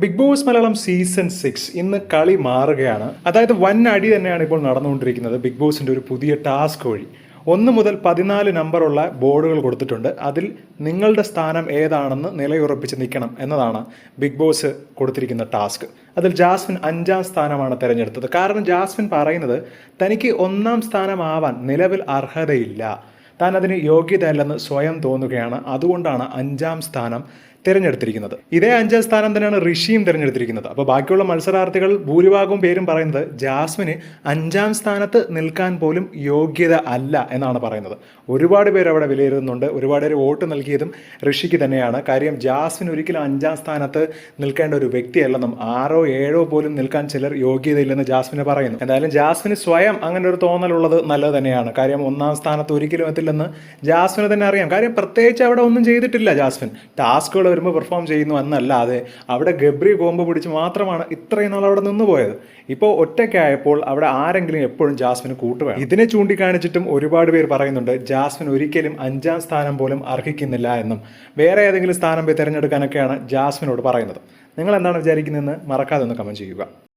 Big boss Malayalam season six ഇന്ന് കളി മാറുകയാണ്. അതായത് വൻ അടി തന്നെയാണ് ഇപ്പോൾ നടന്നുകൊണ്ടിരിക്കുന്നത് ബിഗ് ബോസിന്റെ ഒരു പുതിയ ടാസ്ക് വഴി. ഒന്ന് മുതൽ പതിനാല് നമ്പറുള്ള ബോർഡുകൾ കൊടുത്തിട്ടുണ്ട്. അതിൽ നിങ്ങളുടെ സ്ഥാനം ഏതാണെന്ന് നിലയുറപ്പിച്ച് നിൽക്കണം എന്നതാണ് ബിഗ് ബോസ് കൊടുത്തിരിക്കുന്ന ടാസ്ക്. അതിൽ ജാസ്മിൻ അഞ്ചാം സ്ഥാനമാണ് തിരഞ്ഞെടുത്തത്. കാരണം ജാസ്മിൻ പറയുന്നത് തനിക്ക് ഒന്നാം സ്ഥാനമാവാൻ നിലവിൽ അർഹതയില്ല. താൻ അതിന് യോഗ്യതയല്ലെന്ന് സ്വയം തോന്നുകയാണ്. അതുകൊണ്ടാണ് അഞ്ചാം സ്ഥാനം തിരഞ്ഞെടുത്തിരിക്കുന്നത്. ഇതേ അഞ്ചാം സ്ഥാനം തന്നെയാണ് ഋഷിയും തിരഞ്ഞെടുത്തിരിക്കുന്നത്. അപ്പോൾ ബാക്കിയുള്ള മത്സരാർത്ഥികൾ ഭൂരിഭാഗവും പേരും പറയുന്നത് ജാസ്മിന് അഞ്ചാം സ്ഥാനത്ത് നിൽക്കാൻ പോലും യോഗ്യത അല്ല എന്നാണ് പറയുന്നത്. ഒരുപാട് പേര് അവിടെ വിലയിരുത്തുന്നുണ്ട്. ഒരുപാട് പേര് വോട്ട് നൽകിയതും ഋഷിക്ക് തന്നെയാണ്. കാര്യം ജാസ്മിൻ ഒരിക്കലും അഞ്ചാം സ്ഥാനത്ത് നിൽക്കേണ്ട ഒരു വ്യക്തിയല്ലെന്നും ആറോ ഏഴോ പോലും നിൽക്കാൻ ചിലർ യോഗ്യതയില്ലെന്ന് ജാസ്മിന് പറയുന്നു. എന്തായാലും ജാസ്മിന് സ്വയം അങ്ങനെ ഒരു തോന്നലുള്ളത് നല്ലത് തന്നെയാണ്. കാര്യം ഒന്നാം സ്ഥാനത്ത് ഒരിക്കലും എത്തില്ലെന്ന് ജാസ്മിന് തന്നെ അറിയാം. കാര്യം പ്രത്യേകിച്ച് അവിടെ ഒന്നും ചെയ്തിട്ടില്ല ജാസ്മിൻ. ടാസ്കുകൾ വരുമ്പോൾ പെർഫോം ചെയ്യുന്നു എന്നല്ലാതെ അവിടെ ഗബ്രി കോമ്പ് പിടിച്ച് മാത്രമാണ് ഇത്രയും നാൾ അവിടെ നിന്ന് പോയത്. ഇപ്പോൾ ഒറ്റയ്ക്കായപ്പോൾ അവിടെ ആരെങ്കിലും എപ്പോഴും ജാസ്മിന് കൂട്ടുവേണം ഇതിനെ ചൂണ്ടിക്കാണിച്ചിട്ടും ഒരുപാട് പേര് പറയുന്നുണ്ട് ജാസ്മിൻ ഒരിക്കലും അഞ്ചാം സ്ഥാനം പോലും അർഹിക്കുന്നില്ല എന്നും. വേറെ ഏതെങ്കിലും സ്ഥാനം പോയി തിരഞ്ഞെടുക്കാനൊക്കെയാണ് ജാസ്മിനോട് പറയുന്നത്. നിങ്ങൾ എന്താണ് വിചാരിക്കുന്നതെന്ന് മറക്കാതെ ഒന്ന് കമന്റ് ചെയ്യുക.